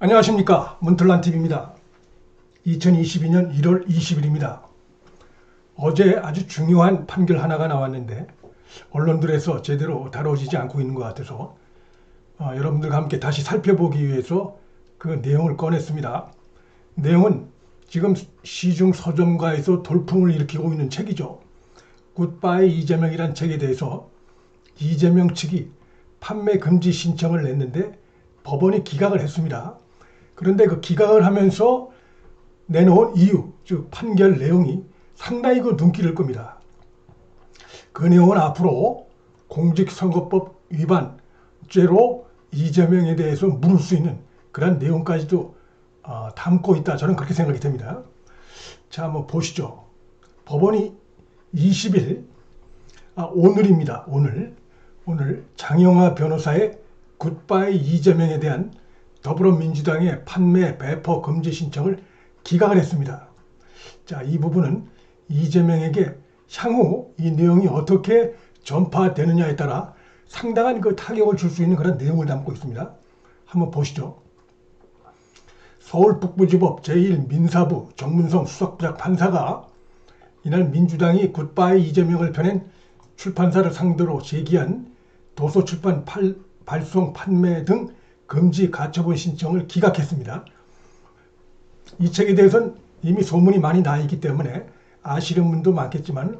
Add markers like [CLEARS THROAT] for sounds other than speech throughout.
안녕하십니까 문틀란TV입니다. 2022년 1월 20일입니다. 어제 아주 중요한 판결 하나가 나왔는데 언론들에서 제대로 다뤄지지 않고 있는 것 같아서 어, 여러분들과 함께 다시 살펴보기 위해서 그 내용을 꺼냈습니다. 내용은 지금 시중 서점가에서 돌풍을 일으키고 있는 책이죠. 굿바이 이재명이란 책에 대해서 이재명 측이 판매 금지 신청을 냈는데 법원이 기각을 했습니다. 그런데 그 기각을 하면서 내놓은 이유, 즉 판결 내용이 상당히 그 눈길을 끕니다. 그 내용은 앞으로 공직선거법 위반 죄로 이재명에 대해서 물을 수 있는 그런 내용까지도 어, 담고 있다. 저는 그렇게 생각이 됩니다. 자, 한번 보시죠. 법원이 20일, 아, 오늘입니다. 오늘. 오늘 장영화 변호사의 굿바이 이재명에 대한 더불어민주당의 판매 배포 금지 신청을 기각을 했습니다. 자, 이 부분은 이재명에게 향후 이 내용이 어떻게 전파되느냐에 따라 상당한 그 타격을 줄 수 있는 그런 내용을 담고 있습니다. 한번 보시죠. 서울 북부지법 제1민사부 정문성 수석부장 판사가 이날 민주당이 굿바이 이재명을 펴낸 출판사를 상대로 제기한 도서출판 팔, 발송 판매 등 금지 가처분 신청을 기각했습니다. 이 책에 대해서는 이미 소문이 많이 나 있기 때문에 아시는 분도 많겠지만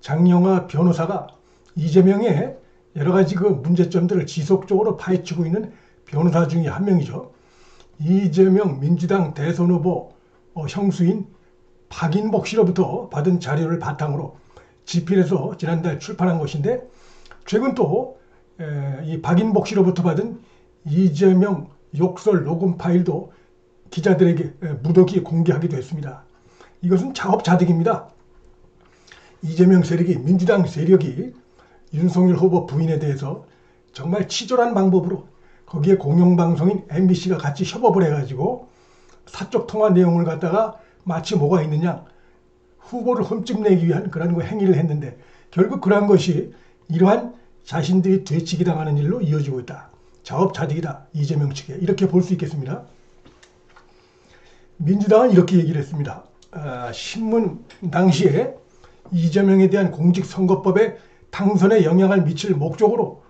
장영화 변호사가 이재명의 여러 가지 그 문제점들을 지속적으로 파헤치고 있는 변호사 중에 한 명이죠. 이재명 민주당 대선 후보 어, 형수인 박인복 씨로부터 받은 자료를 바탕으로 집필해서 지난달 출판한 것인데 최근 또 이 박인복 씨로부터 받은 이재명 욕설 녹음 파일도 기자들에게 무더기 공개하기도 했습니다. 이것은 작업자득입니다. 이재명 세력이 민주당 세력이 윤석열 후보 부인에 대해서 정말 치졸한 방법으로 거기에 공영방송인 MBC가 같이 협업을 해가지고 사적 통화 내용을 갖다가 마치 뭐가 있느냐 후보를 흠집내기 위한 그런 행위를 했는데 결국 그러한 것이 이러한 자신들이 되치기 당하는 일로 이어지고 있다. 자업자득이다. 이재명 측에 이렇게 볼 수 있겠습니다. 민주당은 이렇게 얘기를 했습니다. 아, 신문 당시에 이재명에 대한 공직선거법에 당선에 영향을 미칠 목적으로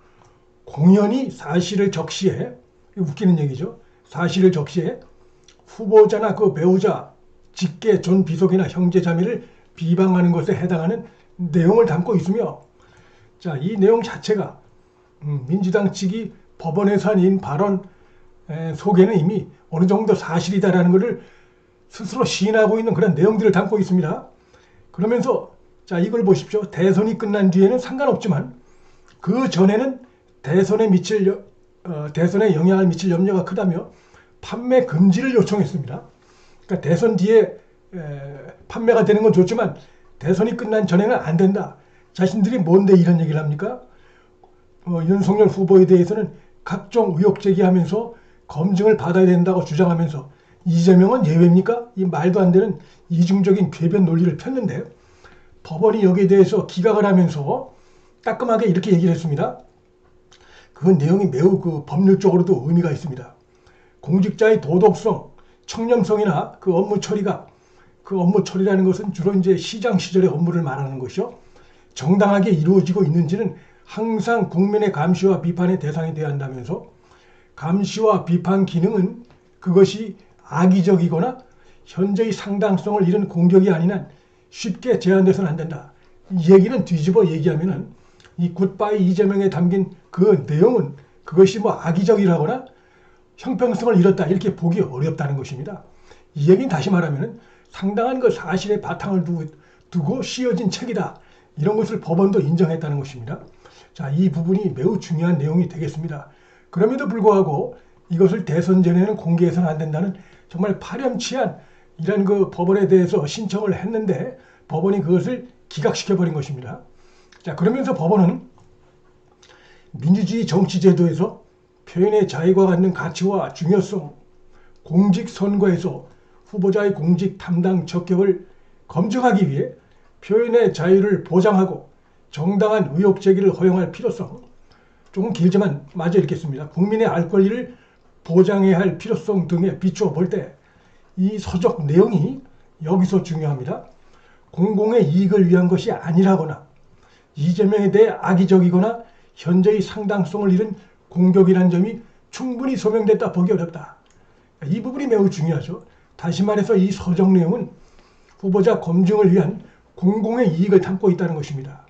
공연히 사실을 적시해 웃기는 얘기죠. 사실을 적시해 후보자나 그 배우자, 직계 전 비속이나 형제 자매를 비방하는 것에 해당하는 내용을 담고 있으며 자, 이 내용 자체가 음, 민주당 측이 법원에서 한 발언 속에는 이미 어느 정도 사실이다라는 것을 스스로 시인하고 있는 그런 내용들을 담고 있습니다. 그러면서 자 이걸 보십시오. 대선이 끝난 뒤에는 상관없지만 그 전에는 대선에 미칠 어, 대선에 영향을 미칠 염려가 크다며 판매 금지를 요청했습니다. 그러니까 대선 뒤에 에, 판매가 되는 건 좋지만 대선이 끝난 전에는 안 된다. 자신들이 뭔데 이런 얘기를 합니까? 어, 윤석열 후보에 대해서는 각종 의혹 제기하면서 검증을 받아야 된다고 주장하면서 이재명은 예외입니까? 이 말도 안 되는 이중적인 궤변 논리를 폈는데 법원이 여기에 대해서 기각을 하면서 따끔하게 이렇게 얘기를 했습니다. 그 내용이 매우 그 법률적으로도 의미가 있습니다. 공직자의 도덕성, 청렴성이나 그 업무 처리가 그 업무 처리라는 것은 주로 이제 시장 시절의 업무를 말하는 것이요. 정당하게 이루어지고 있는지는 항상 국민의 감시와 비판의 대상이 되어야 한다면서 감시와 비판 기능은 그것이 악의적이거나 현재의 상당성을 잃은 공격이 아닌 한 쉽게 제한돼서는 안 된다. 이 얘기는 뒤집어 얘기하면은 이 굿바이 이재명에 담긴 그 내용은 그것이 뭐 악의적이라거나 형평성을 잃었다 이렇게 보기 어렵다는 것입니다. 이 얘기는 다시 말하면은 상당한 그 사실의 바탕을 두고, 두고 씌어진 책이다. 이런 것을 법원도 인정했다는 것입니다. 자, 이 부분이 매우 중요한 내용이 되겠습니다. 그럼에도 불구하고 이것을 대선 전에는 공개해서는 안 된다는 정말 파렴치한 이런 그 법원에 대해서 신청을 했는데 법원이 그것을 기각시켜버린 것입니다. 자, 그러면서 법원은 민주주의 정치제도에서 표현의 자유가 갖는 가치와 중요성, 공직 선거에서 후보자의 공직 담당 적격을 검증하기 위해 표현의 자유를 보장하고 정당한 의혹 제기를 허용할 필요성 조금 길지만 마저 읽겠습니다. 국민의 알 권리를 보장해야 할 필요성 등에 비추어 볼 때 이 서적 내용이 여기서 중요합니다. 공공의 이익을 위한 것이 아니라거나 이재명에 대해 악의적이거나 현재의 상당성을 잃은 공격이라는 점이 충분히 소명됐다 보기 어렵다. 이 부분이 매우 중요하죠. 다시 말해서 이 서적 내용은 후보자 검증을 위한 공공의 이익을 담고 있다는 것입니다.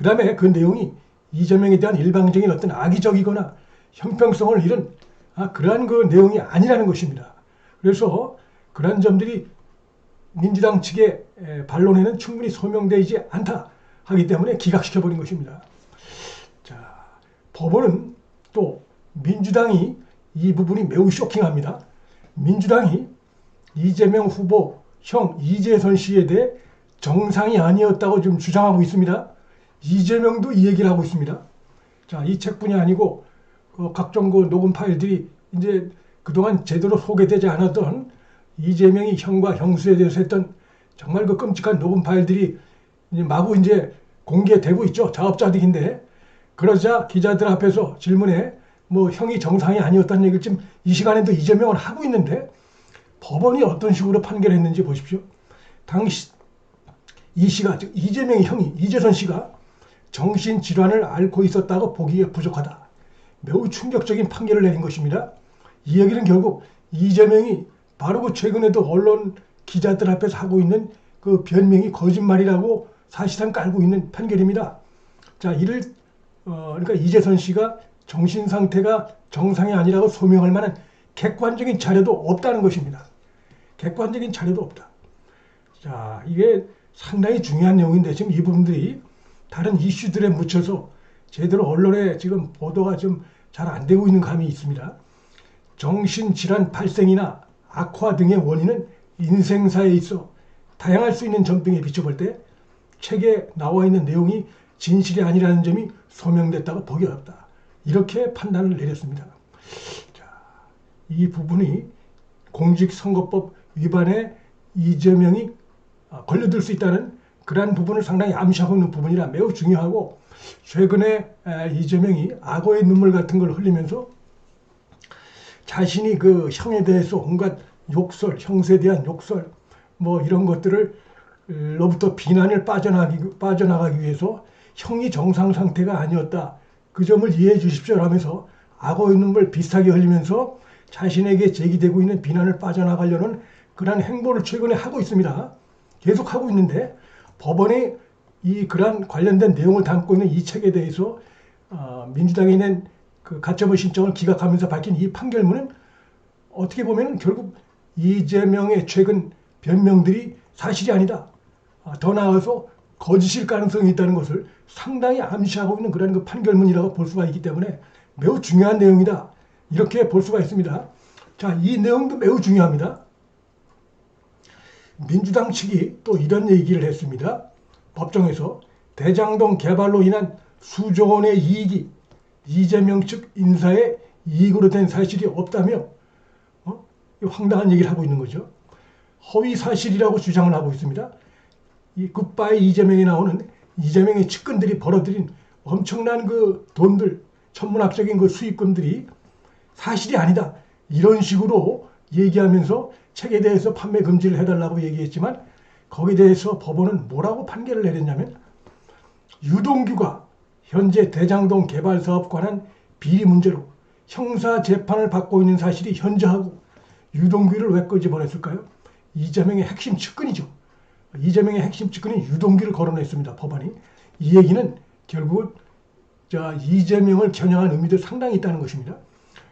그 다음에 그 내용이 이재명에 대한 일방적인 어떤 악의적이거나 형평성을 잃은 아, 그러한 그 내용이 아니라는 것입니다. 그래서 그러한 점들이 민주당 측의 반론에는 충분히 소명되지 않다 하기 때문에 기각시켜버린 것입니다. 자, 법원은 또 민주당이 이 부분이 매우 쇼킹합니다. 민주당이 이재명 후보 형 이재선 씨에 대해 정상이 아니었다고 지금 주장하고 있습니다. 이재명도 이 얘기를 하고 있습니다. 자, 이 책뿐이 아니고 그 각종 그 녹음 파일들이 이제 그동안 제대로 소개되지 않았던 이재명이 형과 형수에 대해서 했던 정말 그 끔찍한 녹음 파일들이 이제 마구 이제 공개되고 있죠. 자업자득인데 그러자 기자들 앞에서 질문에 뭐 형이 정상이 아니었다는 얘기를 지금 이 시간에도 이재명을 하고 있는데 법원이 어떤 식으로 판결했는지 보십시오. 당시 이 씨가 즉 이재명의 형이 이재선 씨가 정신질환을 앓고 있었다고 보기에 부족하다. 매우 충격적인 판결을 내린 것입니다. 이 얘기는 결국 이재명이 바로 그 최근에도 언론 기자들 앞에서 하고 있는 그 변명이 거짓말이라고 사실상 깔고 있는 판결입니다. 자, 이를 어, 그러니까 이재선 씨가 정신 상태가 정상이 아니라고 소명할 만한 객관적인 자료도 없다는 것입니다. 객관적인 자료도 없다. 자, 이게 상당히 중요한 내용인데 지금 이 부분들이 다른 이슈들에 묻혀서 제대로 언론에 지금 보도가 좀 잘 안 되고 있는 감이 있습니다. 정신질환 발생이나 악화 등의 원인은 인생사에 있어 다양할 수 있는 점 등에 비춰볼 때 책에 나와 있는 내용이 진실이 아니라는 점이 소명됐다고 보기 어렵다. 이렇게 판단을 내렸습니다. 자, 이 부분이 공직선거법 위반에 이재명이 걸려들 수 있다는 그러한 부분을 상당히 암시하고 있는 부분이라 매우 중요하고 최근에 이재명이 악어의 눈물 같은 걸 흘리면서 자신이 그 형에 대해서 온갖 욕설, 형세에 대한 욕설 뭐 이런 것들을 로부터 비난을 빠져나가기, 빠져나가기 위해서 형이 정상 상태가 아니었다. 그 점을 이해해 주십시오 하면서 악어의 눈물 비슷하게 흘리면서 자신에게 제기되고 있는 비난을 빠져나가려는 그러한 행보를 최근에 하고 있습니다. 계속 하고 있는데 법원이 이 그러한 관련된 내용을 담고 있는 이 책에 대해서 어, 민주당이 낸 그 가처분 신청을 기각하면서 밝힌 이 판결문은 어떻게 보면 결국 이재명의 최근 변명들이 사실이 아니다. 아, 더 나아가서 거짓일 가능성이 있다는 것을 상당히 암시하고 있는 그런 그 판결문이라고 볼 수가 있기 때문에 매우 중요한 내용이다. 이렇게 볼 수가 있습니다. 자, 이 내용도 매우 중요합니다. 민주당 측이 또 이런 얘기를 했습니다. 법정에서 대장동 개발로 인한 수조 원의 이익이 이재명 측 인사의 이익으로 된 사실이 없다며 어? 황당한 얘기를 하고 있는 거죠. 허위 사실이라고 주장을 하고 있습니다. 이 굿바이 이재명에 나오는 이재명의 측근들이 벌어들인 엄청난 그 돈들, 천문학적인 그 수익금들이 사실이 아니다. 이런 식으로 얘기하면서 책에 대해서 판매 금지를 해달라고 얘기했지만 거기에 대해서 법원은 뭐라고 판결을 내렸냐면 유동규가 현재 대장동 개발 사업 관한 비리 문제로 형사 재판을 받고 있는 사실이 현저하고 유동규를 왜 끄집어냈을까요? 이재명의 핵심 측근이죠. 이재명의 핵심 측근인 유동규를 거론했습니다. 법안이. 이 얘기는 결국 자 이재명을 겨냥한 의미도 상당히 있다는 것입니다.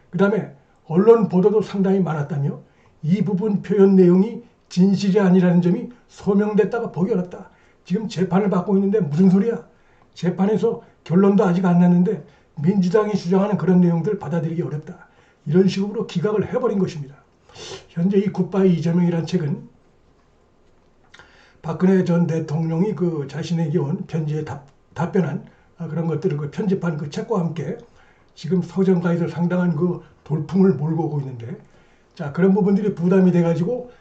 그 다음에 언론 보도도 상당히 많았다며 이 부분 표현 내용이 진실이 아니라는 점이 소명됐다가 보기 어렵다. 지금 재판을 받고 있는데 무슨 소리야? 재판에서 결론도 아직 안 났는데 민주당이 주장하는 그런 내용들 받아들이기 어렵다. 이런 식으로 기각을 해버린 것입니다. 현재 이 굿바이 이재명이라는 책은 박근혜 전 대통령이 그 자신에게 온 편지에 답, 답변한 그런 것들을 그 편집한 그 책과 함께 지금 서점가에서 상당한 그 돌풍을 몰고 오고 있는데 자 그런 부분들이 부담이 돼가지고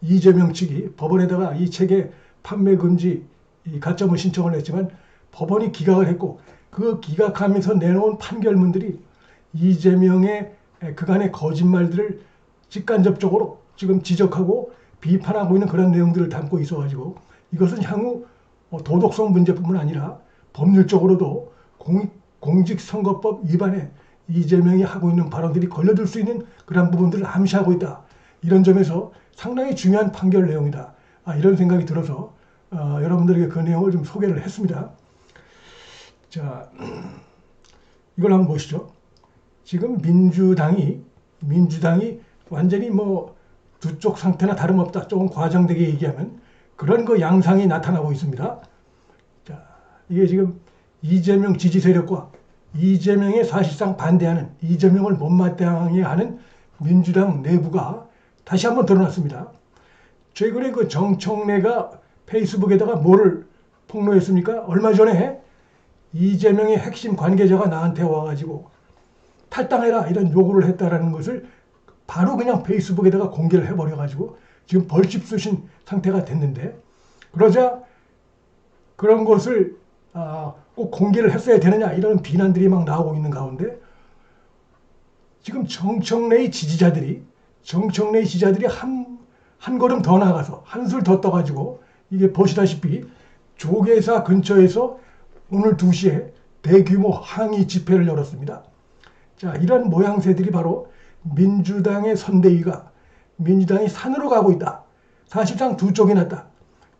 이재명 측이 법원에다가 이 책의 판매 금지 이 가점을 신청을 했지만 법원이 기각을 했고 그 기각하면서 내놓은 판결문들이 이재명의 에, 그간의 거짓말들을 직간접적으로 지금 지적하고 비판하고 있는 그런 내용들을 담고 있어가지고 이것은 향후 어, 도덕성 문제뿐만 아니라 법률적으로도 공, 공직선거법 위반에 이재명이 하고 있는 발언들이 걸려들 수 있는 그런 부분들을 암시하고 있다. 이런 점에서 상당히 중요한 판결 내용이다. 아, 이런 생각이 들어서 어, 여러분들에게 그 내용을 좀 소개를 했습니다. 자, [CLEARS THROAT] 이걸 한번 보시죠. 지금 민주당이 민주당이 완전히 뭐 두 쪽 상태나 다름없다. 조금 과장되게 얘기하면 그런 그 양상이 나타나고 있습니다. 자, 이게 지금 이재명 지지 세력과 이재명에 사실상 반대하는 이재명을 못마땅해 하는 민주당 내부가 다시 한번 드러났습니다. 최근에 그 정청래가 페이스북에다가 뭐를 폭로했습니까? 얼마 전에 이재명의 핵심 관계자가 나한테 와가지고 탈당해라 이런 요구를 했다라는 것을 바로 그냥 페이스북에다가 공개를 해버려가지고 지금 벌집 쑤신 상태가 됐는데 그러자 그런 것을 아, 꼭 공개를 했어야 되느냐 이런 비난들이 막 나오고 있는 가운데 지금 정청래의 지지자들이 정청래의 지지자들이 한, 한 걸음 더 나가서 한술 더 떠가지고 이게 보시다시피 조계사 근처에서 오늘 2시에 대규모 항의 집회를 열었습니다. 자, 이런 모양새들이 바로 민주당의 선대위가 민주당이 산으로 가고 있다. 사실상 두 쪽이 났다.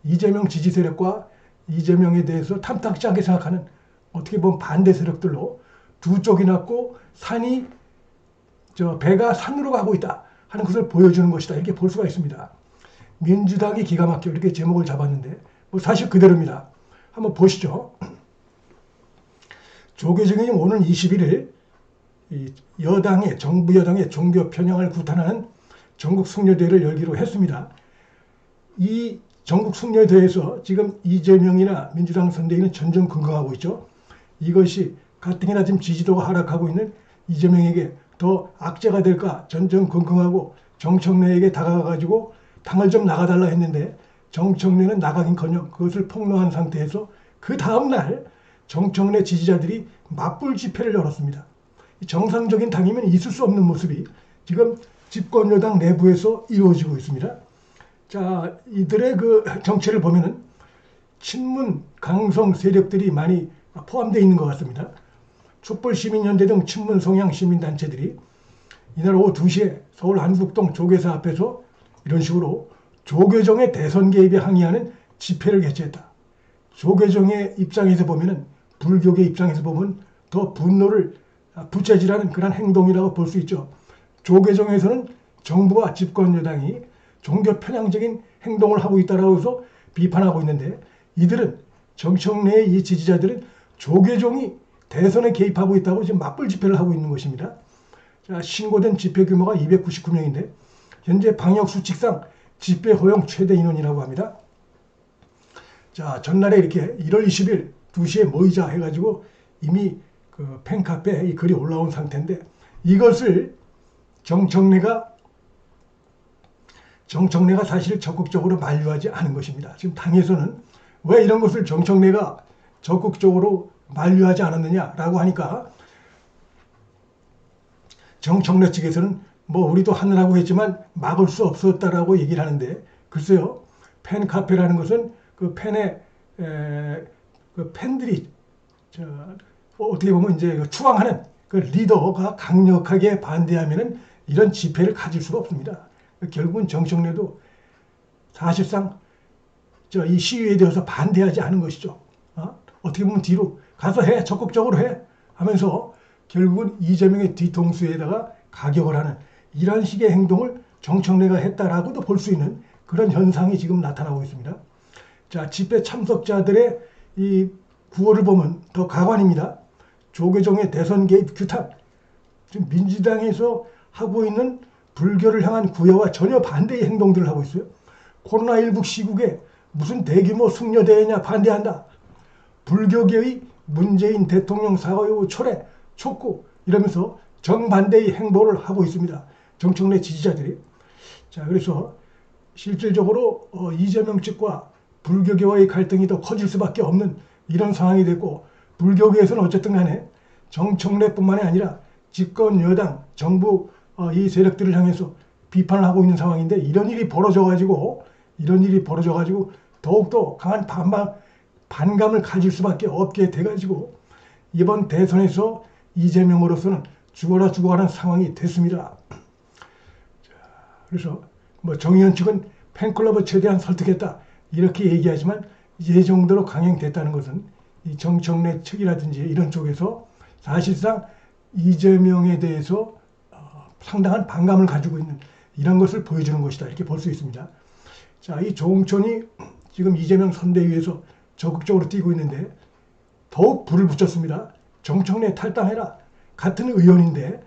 이재명 지지 세력과 이재명에 대해서 탐탁지 않게 생각하는 어떻게 보면 반대 세력들로 두 쪽이 났고 산이 저 배가 산으로 가고 있다 하는 것을 보여주는 것이다 이렇게 볼 수가 있습니다. 민주당이 기가 막혀 이렇게 제목을 잡았는데 뭐 사실 그대로입니다. 한번 보시죠. 조계종이 오늘 21일 여당의 정부 여당의 종교 편향을 구탄하는 전국 승려대회를 열기로 했습니다. 이 전국 승려대회에서 지금 이재명이나 민주당 선대위는 전전긍긍하고 있죠. 이것이 가뜩이나 지금 지지도가 하락하고 있는 이재명에게 더 악재가 될까 전전긍긍하고 정청래에게 다가가가지고 당을 좀 나가달라 했는데 정청래는 나가긴커녕 그것을 폭로한 상태에서 그 다음날 정청래 지지자들이 맞불 집회를 열었습니다. 정상적인 당이면 있을 수 없는 모습이 지금 집권 여당 내부에서 이루어지고 있습니다. 자, 이들의 그 정체를 보면은 친문 강성 세력들이 많이 포함되어 있는 것 같습니다. 촛불 시민연대 등 친문 성향 시민단체들이 이날 오후 2시에 서울 한국동 조계사 앞에서 이런 식으로 조계종의 대선 개입에 항의하는 집회를 개최했다. 조계종의 입장에서 보면은 불교계 입장에서 보면 더 분노를 부채질하는 그런 행동이라고 볼 수 있죠. 조계종에서는 정부와 집권 여당이 종교 편향적인 행동을 하고 있다라고 해서 비판하고 있는데 이들은 정청래의 이 지지자들은 조계종이 대선에 개입하고 있다고 지금 맞불 집회를 하고 있는 것입니다. 자, 신고된 집회 규모가 299명인데 현재 방역 수칙상 집회 허용 최대 인원이라고 합니다. 자, 전날에 이렇게 1월 20일 2시에 모이자 해가지고 이미 그 팬카페에 이 글이 올라온 상태인데 이것을 정청래가 정청래가 사실 적극적으로 만류하지 않은 것입니다. 지금 당에서는 왜 이런 것을 정청래가 적극적으로 만류하지 않았느냐라고 하니까 정청래 측에서는 뭐 우리도 하느라고 했지만 막을 수 없었다라고 얘기를 하는데 글쎄요 팬 카페라는 것은 그 팬의 에, 그 팬들이 저, 어떻게 보면 이제 그 추앙하는 그 리더가 강력하게 반대하면은 이런 집회를 가질 수가 없습니다. 결국은 정청래도 사실상 저 이 시위에 대해서 반대하지 않은 것이죠. 어? 어떻게 보면 뒤로 가서 해 적극적으로 해 하면서 결국은 이재명의 뒤통수에다가 가격을 하는 이런 식의 행동을 정청래가 했다라고도 볼 수 있는 그런 현상이 지금 나타나고 있습니다. 자 집회 참석자들의 이 구호를 보면 더 가관입니다. 조계종의 대선 개입 규탄 지금 민주당에서 하고 있는 불교를 향한 구애와 전혀 반대의 행동들을 하고 있어요. 코로나19 시국에 무슨 대규모 승려대회냐 반대한다. 불교계의 문재인 대통령 사과요 철회, 촉구 이러면서 정반대의 행보를 하고 있습니다. 정청래 지지자들이. 자, 그래서 실질적으로 어, 이재명 측과 불교계와의 갈등이 더 커질 수밖에 없는 이런 상황이 됐고 불교계에서는 어쨌든 간에 정청래뿐만이 아니라 집권 여당, 정부 어, 이 세력들을 향해서 비판을 하고 있는 상황인데 이런 일이 벌어져 가지고 이런 일이 벌어져 가지고 더욱더 강한 반감, 반감을 가질 수밖에 없게 돼 가지고 이번 대선에서 이재명으로서는 죽어라 죽어가는 상황이 됐습니다. 그래서 뭐 정의연 측은 팬클럽을 최대한 설득했다 이렇게 얘기하지만 이 정도로 강행됐다는 것은 이 정청래 측이라든지 이런 쪽에서 사실상 이재명에 대해서 어, 상당한 반감을 가지고 있는 이런 것을 보여주는 것이다 이렇게 볼 수 있습니다. 자, 이 조홍천이 지금 이재명 선대위에서 적극적으로 뛰고 있는데 더욱 불을 붙였습니다. 정청래 탈당해라. 같은 의원인데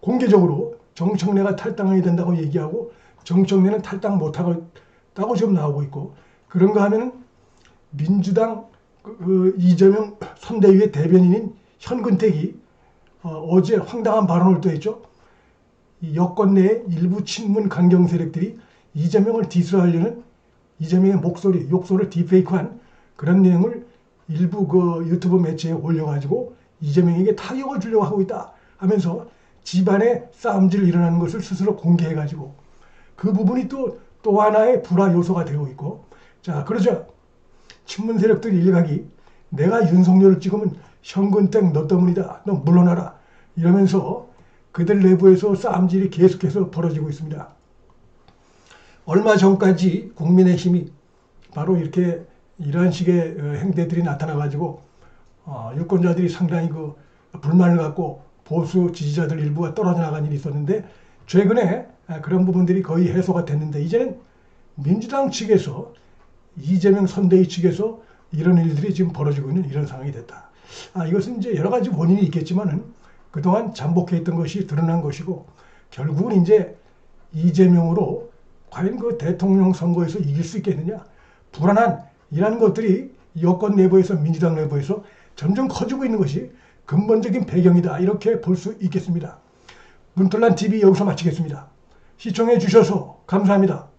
공개적으로 정청래가 탈당해야 된다고 얘기하고 정청래는 탈당 못하겠다고 지금 나오고 있고 그런가 하면 민주당 그, 그 이재명 선대위의 대변인인 현근택이 어, 제 황당한 발언을 또 했죠. 이 여권 내 일부 친문 강경 세력들이 이재명을 디스하려는 이재명의 목소리, 욕설을 디페이크한 그런 내용을 일부 그 유튜브 매체에 올려가지고 이재명에게 타격을 주려고 하고 있다 하면서 집안에 싸움질 일어나는 것을 스스로 공개해가지고 그 부분이 또, 또 하나의 불화 요소가 되고 있고 자, 그러죠. 친문 세력들 일각이 내가 윤석열을 찍으면 현근택 너 때문이다. 너 물러나라. 이러면서 그들 내부에서 싸움질이 계속해서 벌어지고 있습니다. 얼마 전까지 국민의힘이 바로 이렇게 이런 식의 어, 행태들이 나타나가지고 어, 유권자들이 상당히 그 불만을 갖고 보수 지지자들 일부가 떨어져 나간 일이 있었는데 최근에 그런 부분들이 거의 해소가 됐는데 이제는 민주당 측에서 이재명 선대위 측에서 이런 일들이 지금 벌어지고 있는 이런 상황이 됐다. 아, 이것은 이제 여러 가지 원인이 있겠지만은 그동안 잠복해 있던 것이 드러난 것이고 결국은 이제 이재명으로 과연 그 대통령 선거에서 이길 수 있겠느냐 불안한 이런 것들이 여권 내부에서 민주당 내부에서 점점 커지고 있는 것이 근본적인 배경이다 이렇게 볼 수 있겠습니다. 문틀란 TV 여기서 마치겠습니다. 시청해 주셔서 감사합니다.